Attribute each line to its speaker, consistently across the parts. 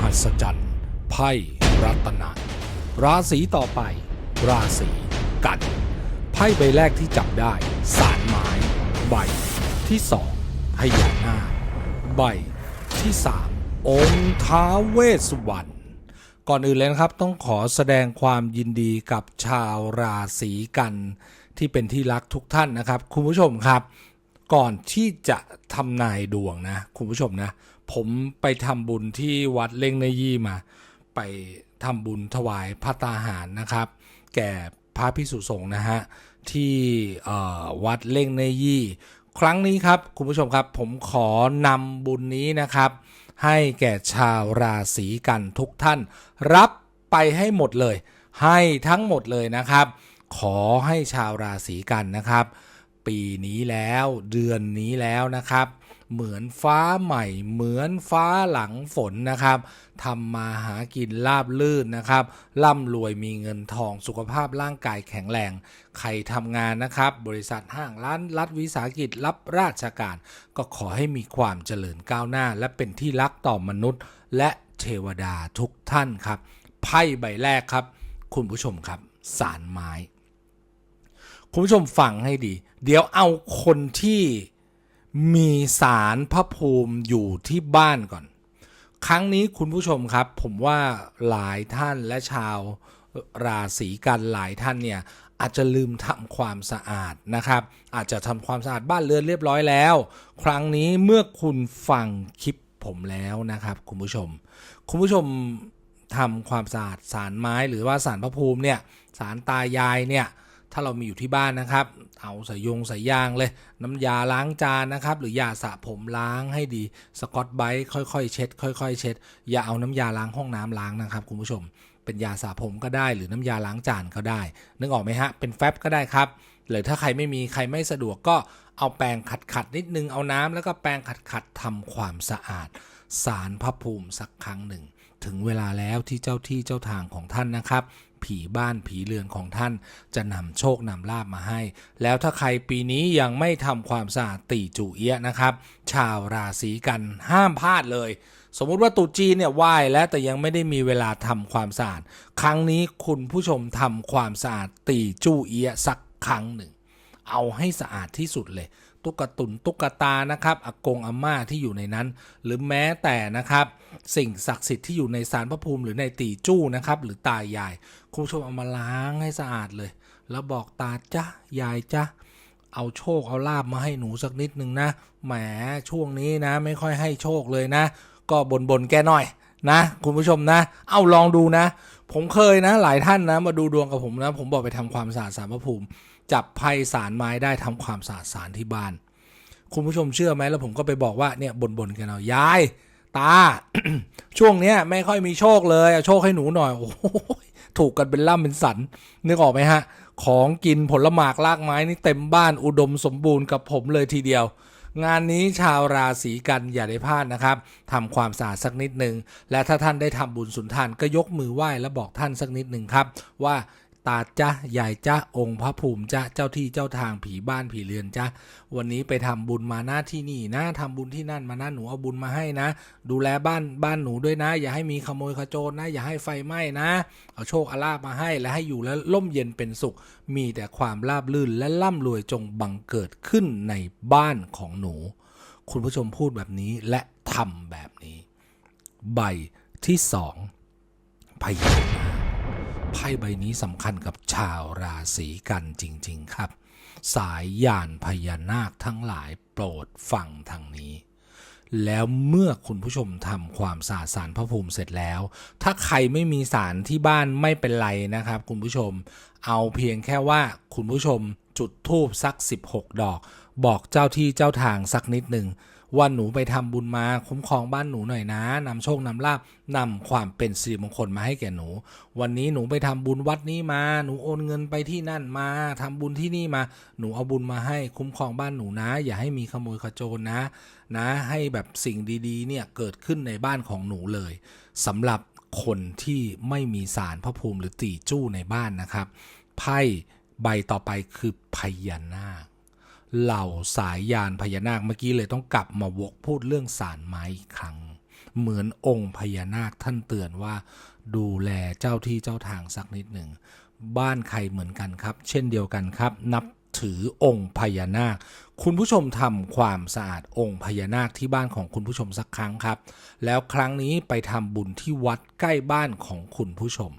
Speaker 1: หัศจรรย์ไพ่รัตนะราศีต่อไป ราศีกัน ไพ่ใบแรกที่จับได้ สารไม้ใบ ที่สองพญานาคใบ ที่สามองค์ท้าเวสวรรณก่อนอื่นเลยนะครับต้องขอแสดงความยินดีกับชาวราศีกัน ที่เป็นที่รักทุกท่านนะครับ คุณผู้ชมครับ ก่อนที่จะทำนายดวงนะ คุณผู้ชมนะ ผมไปทำบุญที่วัดเล่งในยี่มา ไปทำบุญถวายพระตาหารนะครับ แก่พระพิสุสงฆ์นะฮะ ที่วัดเล่งในยี่ ครั้งนี้ครับ คุณผู้ชมครับ ผมขอนำบุญนี้นะครับ ให้แก่ชาวราศีกันทุกท่าน รับไปให้หมดเลย ให้ทั้งหมดเลยนะครับ ขอให้ชาวราศีกันนะครับ ปีนี้แล้วเดือนนี้แล้วนะครับ เหมือนฟ้าใหม่ เหมือนฟ้าหลังฝนนะครับทำมาหากินราบลื่นนะครับร่ำรวยมีเงินทองสุขภาพร่างกายแข็งแรง ใครทำงานนะครับ บริษัทห้างร้านรัฐวิสาหกิจรับราชการ ก็ขอให้มีความเจริญก้าวหน้า และเป็นที่รักต่อมนุษย์ และเทวดาทุกท่านครับไพ่ใบแรกครับ คุณผู้ชมครับสารไม้ คุณผู้ชมฟังให้ดี เดี๋ยวเอาคนที่ มีสารพระภูมิอยู่ที่บ้านก่อน ครั้งนี้คุณผู้ชมครับ ผมว่าหลายท่านและชาวราศีกันหลายท่านเนี่ยอาจจะลืมทำความสะอาดนะครับ อาจจะทำความสะอาดบ้านเรือนเรียบร้อยแล้ว ครั้งนี้เมื่อคุณฟังคลิปผมแล้วนะครับ คุณผู้ชม คุณผู้ชมทำความสะอาดสารไม้หรือว่าสารพระภูมิเนี่ยสารตายายเนี่ย ถ้าเรามีอยู่ที่บ้านนะครับ เอาสายยงสายยางเลย น้ำยาล้างจานนะครับ หรือยาสระผมล้างให้ดีสกอตไบรท์ค่อยๆ เช็ด ค่อย ๆ เช็ด อย่าเอาน้ำยาล้างห้องน้ำล้างนะครับคุณผู้ชม เป็นยาสระผมก็ได้ หรือน้ำยาล้างจานก็ได้ นึกออกไหมฮะ เป็นแฟบก็ได้ครับหรือถ้าใครไม่มีใครไม่สะดวกก็เอาแปรงขัดๆนิดนึงเอาน้ำแล้วก็แปรงขัดๆทำความสะอาดสารพระภูมิสักครั้งหนึ่ง ถึงเวลาแล้วที่เจ้าที่เจ้าทางของท่านนะครับ ผีบ้านผีเรือนของท่านจะนำโชคนำลาบมาให้ แล้วถ้าใครปีนี้ยังไม่ทำความสะอาดตีจูเอียะนะครับ ชาวราศีกันห้ามพลาดเลย สมมุติว่าตุจีนเนี่ยไหว้แล้วแต่ยังไม่ได้มีเวลาทำความสะอาด ครั้งนี้คุณผู้ชมทำความสะอาดตีจูเอียะสักครั้งหนึ่ง เอาให้สะอาดที่สุดเลยตุ๊กตุนตุ๊กตานะครับอากงอาม่าที่อยู่ในนั้น หรือแม้แต่นะครับ สิ่งศักดิ์สิทธิ์ที่อยู่ในสารพระภูมิหรือในตีจู้นะครับ หรือตายาย คุณผู้ชมเอามาล้างให้สะอาดเลย แล้วบอกตาจ้ะยายจ้ะเอาโชคเอาลาบมาให้หนูสักนิดนึงนะแหมช่วงนี้นะ ไม่ค่อยให้โชคเลยนะ ก็บนบนๆแกหน่อยนะ คุณผู้ชมนะ เอาลองดูนะ ผมเคยนะ หลายท่านนะ มาดูดวงกับผมนะ ผมบอกไปทำความสะอาดสารพระภูมิ จับไพ่สารไม้ได้ทำความสะอาดสารที่บ้าน คุณผู้ชมเชื่อไหมแล้วผมก็ไปบอกว่าเนี่ยบนบนๆกันเอายายตา ช่วงเนี้ยไม่ค่อยมีโชคเลยโชคให้หนูหน่อย โอ้โห ถูกกันเป็นล่ำเป็นสันนึกออกไหมฮะ ของกินผลหมากลากไม้นี่เต็มบ้านอุดมสมบูรณ์กับผมเลยทีเดียว งานนี้ชาวราศีกันอย่าได้พลาดนะครับทำความสะอาดสักนิดหนึ่งและถ้าท่านได้ทำบุญสุนทานก็ยกมือไหว้และบอกท่านสักนิดหนึ่งครับว่า ตาจ้ะยายจ้ะองค์พระภูมิจ้ะเจ้าที่เจ้าทางผีบ้านผีเรือนจ้ะวันนี้ไปทำบุญมาหน้าที่นี่นะทำบุญที่นั่นมาหนะหนูเอาบุญมาให้นะ ดูแลบ้านบ้านหนูด้วยนะ อย่าให้มีขโมยขโจรนะ อย่าให้ไฟไหม้นะ เอาโชคอาลาบมาให้และให้อยู่แล้วร่มเย็นเป็นสุข มีแต่ความราบรื่นและร่ำรวยจงบังเกิดขึ้นในบ้านของหนู คุณผู้ชมพูดแบบนี้และทำแบบนี้ ใบที่สองพญานาค ไพ่ใบนี้สำคัญกับชาวราศีกันจริง ๆ ครับ สายยานพญานาคทั้งหลายโปรดฟังทางนี้ แล้วเมื่อคุณผู้ชมทำความสะอาดสารพระภูมิเสร็จแล้ว ถ้าใครไม่มีสารที่บ้านไม่เป็นไรนะครับ คุณผู้ชม เอาเพียงแค่ว่าคุณผู้ชมจุดธูปสัก 16 ดอก บอกเจ้าที่เจ้าทางสักนิดหนึ่ง ว่าหนูไปทำบุญมาคุ้มครองบ้านหนูหน่อยนะนำโชคนำลาบนำความเป็นสิริมงคลมาให้แก่หนู วันนี้หนูไปทำบุญวัดนี้มา หนูโอนเงินไปที่นั่นมาทำบุญที่นี่มา หนูเอาบุญมาให้คุ้มครองบ้านหนูนะ อย่าให้มีขโมยขโจรนะ นะ ให้แบบสิ่งดีๆ เนี่ยเกิดขึ้นในบ้านของหนูเลยสำหรับคนที่ไม่มีสารพระภูมิหรือตีจู้ในบ้านนะครับไพ่ใบต่อไปคือพญานาค เหล่าสายยานพญานาคเมื่อกี้เลยต้องกลับมาวกพูดเรื่องสารไม้อีกครั้ง เหมือนองค์พญานาคท่านเตือนว่า ดูแลเจ้าที่เจ้าทางสักนิดหนึ่ง บ้านใครเหมือนกันครับ เช่นเดียวกันครับ นับถือองค์พญานาค คุณผู้ชมทำความสะอาดองค์พญานาคที่บ้านของคุณผู้ชมสักครั้งครับ แล้วครั้งนี้ไปทำบุญที่วัดใกล้บ้านของคุณผู้ชม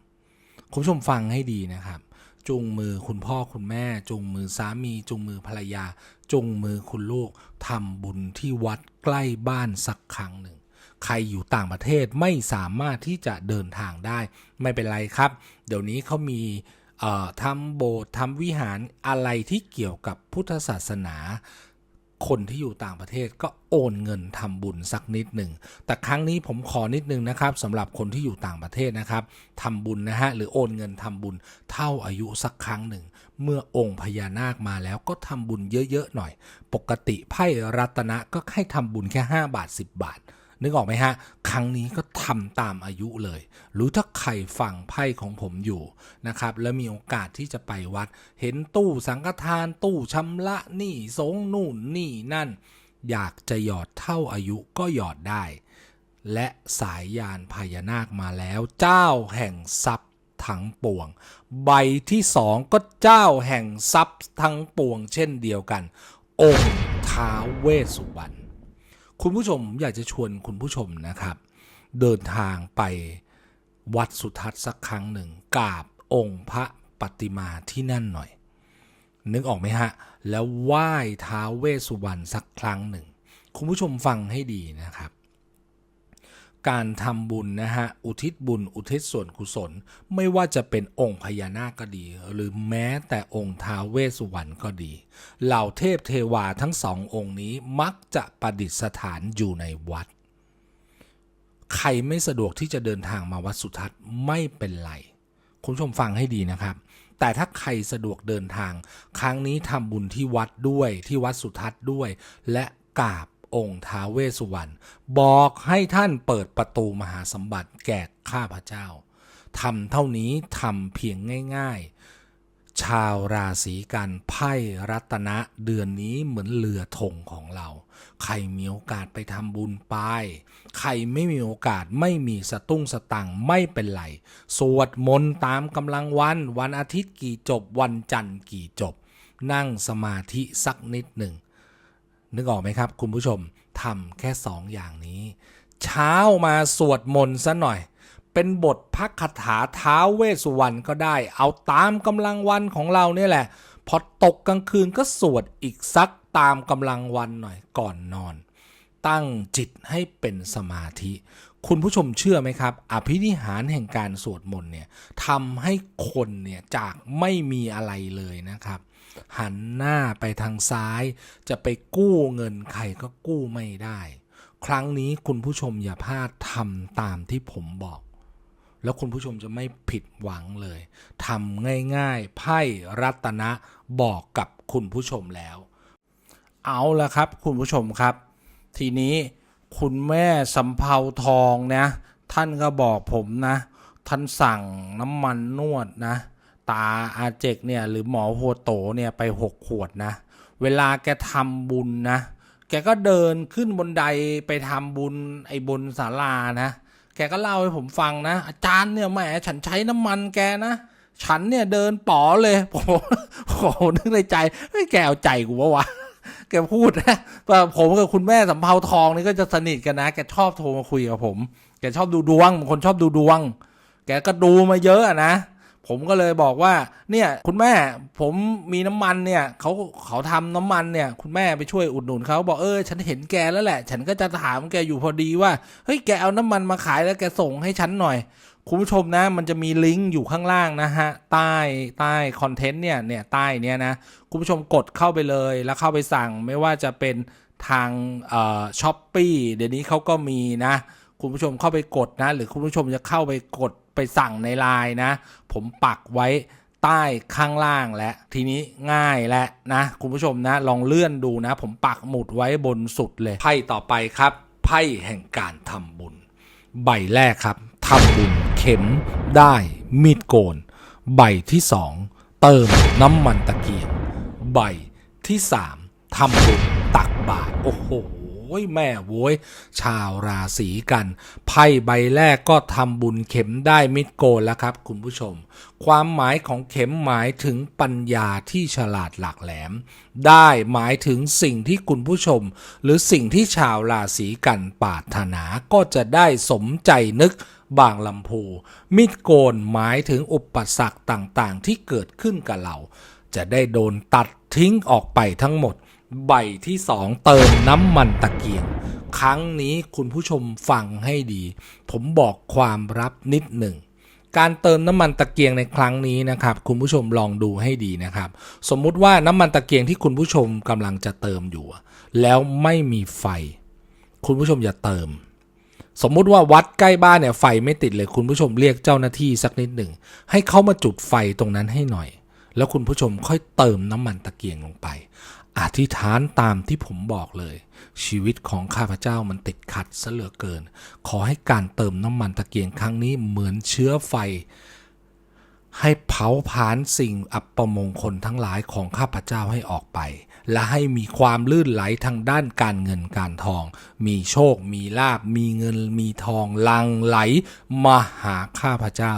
Speaker 1: คุณผู้ชมฟังให้ดีนะครับ จูงมือคุณพ่อคุณแม่ จูงมือสามี จูงมือภรรยา จูงมือคุณลูกทำบุญที่วัดใกล้บ้านสักครั้งหนึ่ง ใครอยู่ต่างประเทศไม่สามารถที่จะเดินทางได้ ไม่เป็นไรครับ เดี๋ยวนี้เขามีทำโบสถ์ทำวิหารอะไรที่เกี่ยวกับพุทธศาสนา คนที่อยู่ต่างประเทศก็โอนเงินทำบุญสักนิดหนึ่ง แต่ครั้งนี้ผมขอนิดนึงนะครับสำหรับคนที่อยู่ต่างประเทศนะครับทำบุญนะฮะหรือโอนเงินทำบุญเท่าอายุสักครั้งหนึ่ง เมื่อองค์พญานาคมาแล้วก็ทำบุญเยอะๆหน่อย ปกติไพ่รัตนะก็ให้ทำบุญแค่ 5 บาท 10 บาท นึกออกไหมฮะ ครั้งนี้ก็ทำตามอายุเลย หรือถ้าใครฟังไพ่ของผมอยู่นะครับ แล้วมีโอกาสที่จะไปวัด เห็นตู้สังฆทานตู้ชำระหนี้สงนู่นนี่นั่น อยากจะหยอดเท่าอายุก็หยอดได้ และสายยานพญานาคมาแล้ว เจ้าแห่งทรัพย์ทั้งปวง ใบที่สองก็เจ้าแห่งทรัพย์ทั้งปวง เช่นเดียวกัน องค์ท้าเวสสุวรรณ คุณผู้ชมอยากจะชวนคุณผู้ชมนะครับ เดินทางไปวัดสุทัศน์สักครั้งหนึ่งกราบองค์พระปฏิมาที่นั่นหน่อย นึกออกไหมฮะ แล้วไหว้ท้าวเวสสุวรรณสักครั้งหนึ่ง คุณผู้ชมฟังให้ดีนะครับ การทำบุญนะฮะ อุทิศบุญ อุทิศส่วนกุศล ไม่ว่าจะเป็นองค์พญานาคก็ดี หรือแม้แต่องค์ท้าวเวสสุวรรณก็ดี เหล่าเทพเทวาทั้งสององค์นี้มักจะประดิษฐานอยู่ในวัด ใครไม่สะดวกที่จะเดินทางมาวัดสุทัศน์ไม่เป็นไร คุณผู้ชมฟังให้ดีนะครับ แต่ถ้าใครสะดวกเดินทาง ครั้งนี้ทำบุญที่วัดด้วยที่วัดสุทัศน์ด้วย และกราบ องค์ท้าเวสุวรรณบอกให้ท่านเปิดประตูมหาสมบัติแก่ข้าพเจ้าทำเท่านี้ทำเพียงง่าย ๆ ชาวราศีกันไพ่รัตนะเดือนนี้เหมือนเรือธงของเรา ใครมีโอกาสไปทำบุญไป ใครไม่มีโอกาสไม่มีสตุ้งสตังไม่เป็นไร สวดมนต์ตามกำลังวัน วันอาทิตย์กี่จบวันจันทร์กี่จบ นั่งสมาธิสักนิดหนึ่ง นึกออกไหมครับ คุณผู้ชมทำแค่สองอย่างนี้ เช้ามาสวดมนต์ซะหน่อย เป็นบทพักคาถาเท้าเวสสุวรรณก็ได้ เอาตามกำลังวันของเราเนี่ยแหละ พอตกกลางคืนก็สวดอีกสักตามกำลังวันหน่อยก่อนนอน ตั้งจิตให้เป็นสมาธิ คุณผู้ชมเชื่อไหมครับ อภินิหารแห่งการสวดมนต์เนี่ยทำให้คนเนี่ยจากไม่มีอะไรเลยนะครับ หันหน้าไปทางซ้าย จะไปกู้เงินใครก็กู้ไม่ได้ ครั้งนี้คุณผู้ชมอย่าพลาดทำตามที่ผมบอก แล้วคุณผู้ชมจะไม่ผิดหวังเลยทำง่ายๆ ไพ่รัตนะบอกกับคุณผู้ชมแล้ว เอาละครับ คุณผู้ชมครับ ทีนี้คุณแม่สำเภาทองนะ ท่านก็บอกผมนะ ท่านสั่งน้ำมันนวดนะ ตาอาเจกเนี่ยหรือหมอโฮโตเนี่ยไปหกขวดนะ เวลาแกทำบุญนะ แกก็เดินขึ้นบนไดไปทำบุญไอ้บนศาลานะ แกก็เล่าให้ผมฟังนะ อาจารย์เนี่ยแหมฉันใช้น้ำมันแกนะฉันเนี่ยเดินป๋อเลยผมผมนึกในใจเฮ้แกเอาใจกูวะวะแกพูดนะว่าผมกับคุณแม่สำเภาทองนี่ก็จะสนิทกันนะ แกชอบโทรมาคุยกับผม แกชอบดูดวงบางคนชอบดูดวง แกก็ดูมาเยอะนะ ผมก็เลยบอกว่าเนี่ยคุณแม่ผมมีน้ำมันเนี่ยเขาเขาทำน้ำมันเนี่ย คุณแม่ไปช่วยอุดหนุนเขาบอกเออฉันเห็นแกแล้วแหละ ฉันก็จะถามแกอยู่พอดีว่าเฮ้ยแกเอาน้ำมันมาขายแล้วแกส่งให้ฉันหน่อย คุณผู้ชมนะ มันจะมีลิงก์อยู่ข้างล่างนะฮะใต้ใต้คอนเทนต์เนี่ยเนี่ยใต้เนี่ยนะคุณผู้ชมกดเข้าไปเลยแล้วเข้าไปสั่งไม่ว่าจะเป็นทางอ่อช้อปปี้เดี๋ยวนี้เขาก็มีนะ คุณผู้ชมเข้าไปกดนะ หรือคุณผู้ชมจะเข้าไปกด ไปสั่งในไลน์นะ ผมปักไว้ใต้ข้างล่างและทีนี้ง่ายและนะคุณผู้ชมนะลองเลื่อนดูนะ ผมปักหมุดไว้บนสุดเลยไพ่ต่อไปครับไพ่แห่งการทำบุญ ใบแรกครับทำบุญเข็มได้มีดโกน ใบที่สองเติมน้ำมันตะเกียงใบที่สามทำบุญตักบาตรโอ้โห้ยแม่โว้ยชาวราศีกัน ไพ่ใบแรกก็ทำบุญเข็มได้มิดโกนแล้วครับ คุณผู้ชม ความหมายของเข็มหมายถึงปัญญาที่ฉลาดหลักแหลม ได้หมายถึงสิ่งที่คุณผู้ชม หรือสิ่งที่ชาวราศีกันปรารถนาก็จะได้สมใจนึกบางลำพูมิดโกนหมายถึงอุปสรรคต่างๆ ที่เกิดขึ้นกับเรา จะได้โดนตัดทิ้งออกไปทั้งหมด ใบที่สองเติมน้ำมันตะเกียง ครั้งนี้คุณผู้ชมฟังให้ดี ผมบอกความลับนิดหนึ่ง การเติมน้ำมันตะเกียงในครั้งนี้นะครับ คุณผู้ชมลองดูให้ดีนะครับ สมมุติว่าน้ำมันตะเกียงที่คุณผู้ชมกำลังจะเติมอยู่ แล้วไม่มีไฟ คุณผู้ชมอย่าเติม สมมุติว่าวัดใกล้บ้านเนี่ยไฟไม่ติดเลยคุณผู้ชมเรียกเจ้าหน้าที่สักนิดหนึ่งให้เขามาจุดไฟตรงนั้นให้หน่อยแล้วคุณผู้ชมค่อยเติมน้ำมันตะเกียงลงไป อธิษฐานตามที่ผมบอกเลย ชีวิตของข้าพเจ้ามันติดขัดซะเหลือเกิน ขอให้การเติมน้ำมันตะเกียงครั้งนี้เหมือนเชื้อไฟ ให้เผาผลาญสิ่งอัปมงคลทั้งหลายของข้าพเจ้าให้ออกไป และให้มีความลื่นไหลทางด้านการเงินการทอง มีโชค มีลาบ มีเงิน มีทองลังไหลมาหาข้าพเจ้า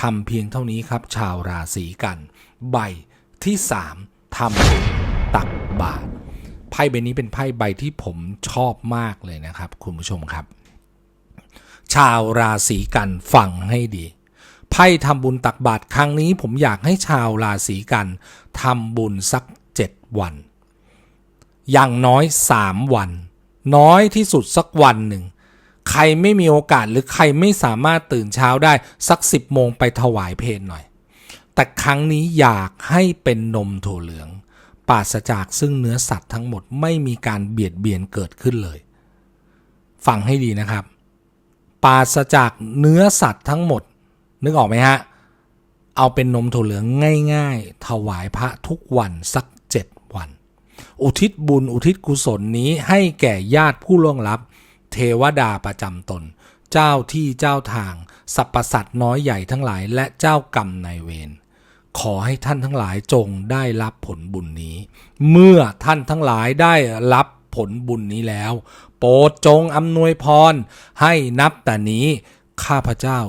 Speaker 1: ทำเพียงเท่านี้ครับ ชาวราศีกัน ใบที่สามทำ ตักบาตรไพ่ใบนี้เป็นไพ่ใบที่ผมชอบมากเลยนะครับ คุณผู้ชมครับ ชาวราศีกันฟังให้ดี ไพ่ทำบุญตักบาตรครั้งนี้ ผมอยากให้ชาวราศีกันทำบุญสักเจ็ดวัน อย่างน้อยสามวัน น้อยที่สุดสักวันหนึ่งใครไม่มีโอกาสหรือใครไม่สามารถตื่นเช้าได้สักสิบโมงไปถวายเพลหน่อย แต่ครั้งนี้อยากให้เป็นนมถั่วเหลือง ปราศจากซึ่งเนื้อสัตว์ทั้งหมดไม่มีการเบียดเบียนเกิดขึ้นเลย ฟังให้ดีนะครับ ปราศจากเนื้อสัตว์ทั้งหมด นึกออกไหมฮะ เอาเป็นนมถั่วเหลืองง่าย ๆ ถวายพระทุกวันสักเจ็ดวัน อุทิศบุญอุทิศกุศลนี้ให้แก่ญาติผู้ล่วงลับ เทวดาประจำตน เจ้าที่เจ้าทางสรรพสัตว์น้อยใหญ่ทั้งหลายและเจ้ากรรมนายเวร ขอให้ท่านทั้งหลายจงได้รับผลบุญนี้ เมื่อท่านทั้งหลายได้รับผลบุญนี้แล้ว โปรดจงอำนวยพร ให้นับแต่นี้ข้าพเจ้า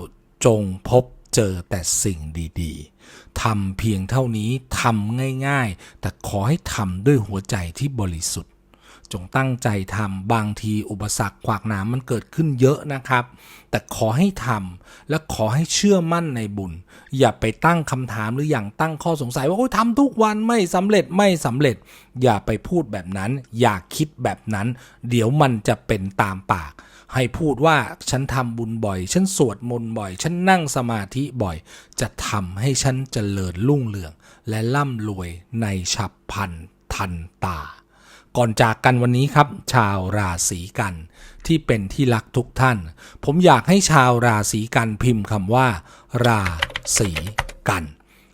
Speaker 1: จงพบเจอแต่สิ่งดีๆทำเพียงเท่านี้ทำง่ายๆ แต่ขอให้ทำด้วยหัวใจที่บริสุทธิ์ จงตั้งใจทำบางทีอุปสรรคขวากหนามมันเกิดขึ้นเยอะนะครับ แต่ขอให้ทำและขอให้เชื่อมั่นในบุญ อย่าไปตั้งคำถามหรืออย่างตั้งข้อสงสัยว่าโอ้ยทำทุกวันไม่สำเร็จไม่สำเร็จ อย่าไปพูดแบบนั้น อย่าคิดแบบนั้น เดี๋ยวมันจะเป็นตามปากให้พูดว่าฉันทำบุญบ่อย ฉันสวดมนต์บ่อย ฉันนั่งสมาธิบ่อย จะทำให้ฉันเจริญรุ่งเรือง และร่ำรวยในฉับพลันทันตา ก่อนจากกันวันนี้ครับ ชาวราศีกัน ที่เป็นที่รักทุกท่าน ผมอยากให้ชาวราศีกันพิมพ์คำว่า ราศีกัน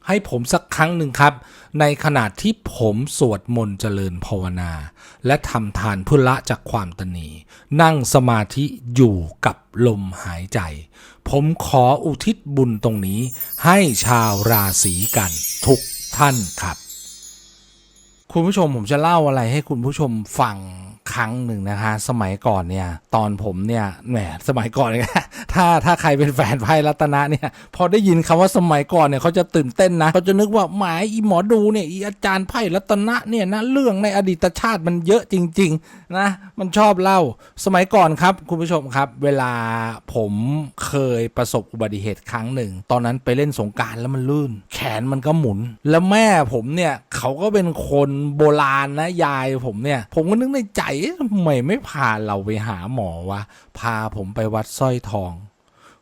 Speaker 1: ให้ผมสักครั้งหนึ่งครับ ในขณะที่ผมสวดมนต์เจริญภาวนา และทำทานพื่อละจากความตนี นั่งสมาธิอยู่กับลมหายใจ ผมขออุทิศบุญตรงนี้ ให้ชาวราศีกันทุกท่านครับ คุณผู้ชมผมจะเล่าอะไรให้คุณผู้ชมฟังครั้งหนึ่งนะคะ สมัยก่อนเนี่ย ตอนผมเนี่ยแหมสมัยก่อนเนี่ย ถ้าถ้าใครเป็นแฟนไพ่รัตนะเนี่ย พอได้ยินคำว่าสมัยก่อนเนี่ยเขาจะตื่นเต้นนะเขาจะนึกว่าหมายอีหมอดูเนี่ยอีอาจารย์ไพ่รัตนะเนี่ยนะเรื่องในอดีตชาติมันเยอะจริง ๆ นะ มันชอบเล่าสมัยก่อนครับคุณผู้ชมครับ เวลาผมเคยประสบอุบัติเหตุครั้งหนึ่ง ตอนนั้นไปเล่นสงการแล้วมันลื่น แขนมันก็หมุน แล้วแม่ผมเนี่ยเขาก็เป็นคนโบราณนะยายผมเนี่ย ผมก็นึกในใจทำไมไม่พาเราไปหาหมอวะพาผมไปวัดสร้อยทอง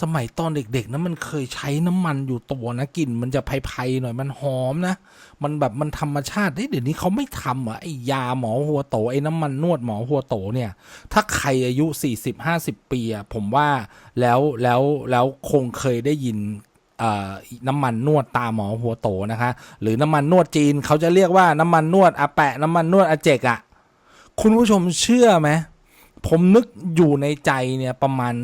Speaker 1: สมัยตอนเด็กๆนะมันเคยใช้น้ำมันอยู่ตัวนะกลิ่นมันจะไผ่ๆหน่อยมันหอมนะ มันแบบมันธรรมชาติเฮ้เดี๋ยวนี้เขาไม่ทำอะไอ้ยาหมอหัวโตไอ้น้ำมันนวดหมอหัวโตเนี่ย ถ้าใครอายุ 40-50 ปีอะผมว่าแล้วแล้วแล้วคงเคยได้ยินน้ำมันนวดตาหมอหัวโตนะคะ หรือน้ำมันนวดจีนเขาจะเรียกว่าน้ำมันนวดอาแปะน้ำมันนวดอาเจกอะคุณผู้ชมเชื่อไหมผมนึกอยู่ในใจเนี่ยประมาณ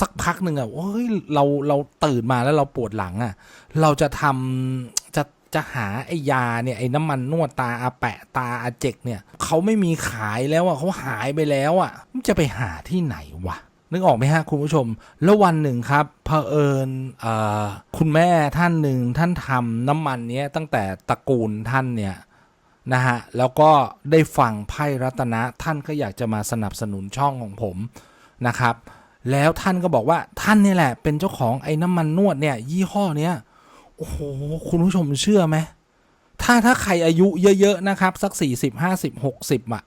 Speaker 1: สักพักหนึ่งอะเฮ้ยเราเราตื่นมาแล้วเราปวดหลังอะเราจะทำจะจะหาไอ้ยาเนี่ยไอ้น้ำมันนวดตาอาแปะตาอาเจกเนี่ยเขาไม่มีขายแล้วอะเขาหายไปแล้วอะมันจะไปหาที่ไหนวะนึกออกไหมฮะคุณผู้ชม แล้ววันหนึ่งครับเผอิญเอ่อคุณแม่ท่านหนึ่งท่านทำน้ำมันเนี้ยตั้งแต่ตระกูลท่านเนี่ยนะฮะแล้วก็ได้ฟังไพ่รัตนะท่านก็อยากจะมาสนับสนุนช่องของผมนะครับ แล้วท่านก็บอกว่าท่านนี่แหละ เป็นเจ้าของไอ้น้ำมันนวดเนี่ย ยี่ห้อเนี้ยโอ้โหคุณผู้ชมเชื่อไหมถ้าถ้าใครอายุเยอะๆนะครับ สัก 40 50 60อะ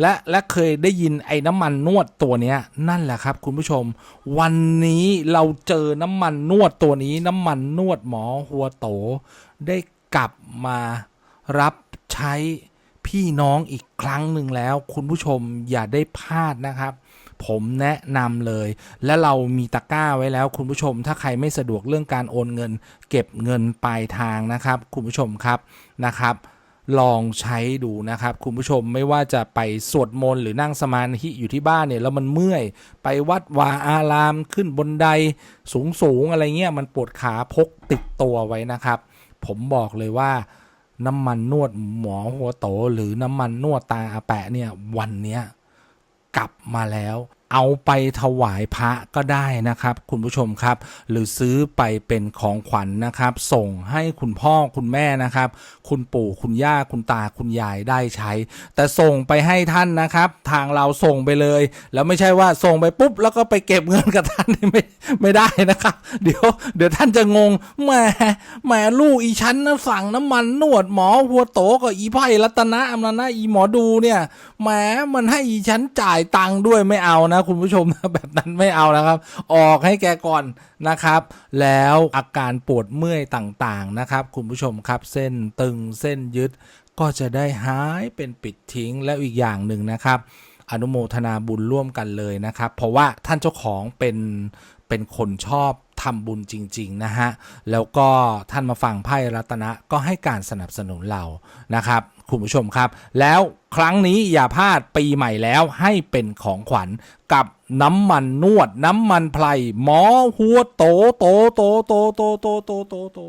Speaker 1: และและเคยได้ยินไอ้น้ำมันนวดตัวเนี้ย นั่นแหละครับ คุณผู้ชม วันนี้เราเจอน้ำมันนวดตัวนี้ น้ำมันนวดหมอหัวโต ได้กลับมารับใช้พี่น้องอีกครั้งหนึ่งแล้ว คุณผู้ชมอย่าได้พลาดนะครับ ผมแนะนำเลย และเรามีตะกร้าไว้แล้วคุณผู้ชม ถ้าใครไม่สะดวกเรื่องการโอนเงิน เก็บเงินปลายทางนะครับ คุณผู้ชมครับนะครับลองใช้ดูนะครับ คุณผู้ชมไม่ว่าจะไปสวดมนต์หรือนั่งสมาธิอยู่ที่บ้านเนี่ย แล้วมันเมื่อย ไปวัดวาอารามขึ้นบนไดสูงสูงๆอะไรเงี้ยมันปวดขาพกติดตัวไว้นะครับ ผมบอกเลยว่าน้ำมันนวดหมอหัวโต หรือน้ำมันนวดตาอาแปะเนี่ยวันเนี้ย กลับมาแล้ว เอาไปถวายพระก็ได้นะครับ คุณผู้ชมครับ หรือซื้อไปเป็นของขวัญนะครับ ส่งให้คุณพ่อคุณแม่นะครับ คุณปู่คุณย่าคุณตาคุณยายได้ใช้ แต่ส่งไปให้ท่านนะครับ ทางเราส่งไปเลย แล้วไม่ใช่ว่าส่งไปปุ๊บ แล้วก็ไปเก็บเงินกับท่านไม่ไม่ได้นะครับ เดี๋ยว เดี๋ยวท่านจะงงแหมแหมลูกอีฉันนะสั่งน้ำมันนวดหมอหัวโตกับอีไพ่รัตนะอำนานะอีหมอดูเนี่ย แหมมันให้อีฉันจ่ายตังค์ด้วยไม่เอานะ คุณผู้ชมนะแบบนั้นไม่เอานะครับ ออกให้แกก่อนนะครับ แล้วอาการปวดเมื่อยต่างๆนะครับ คุณผู้ชมครับเส้นตึงเส้นยึดก็จะได้หายเป็นปิดทิ้งแล้วอีกอย่างหนึ่งนะครับ อนุโมทนาบุญร่วมกันเลยนะครับ เพราะว่าท่านเจ้าของเป็นเป็นคนชอบทำบุญจริง ๆ นะฮะ แล้วก็ท่านมาฟังไพ่รัตนะก็ให้การสนับสนุนเรานะครับ คุณผู้ชมครับ แล้วครั้งนี้อย่าพลาดปีใหม่แล้วให้เป็นของขวัญกับน้ำมันนวด น้ำมันไพรหมอหัวโตโตโตโตโตโตโตโตโต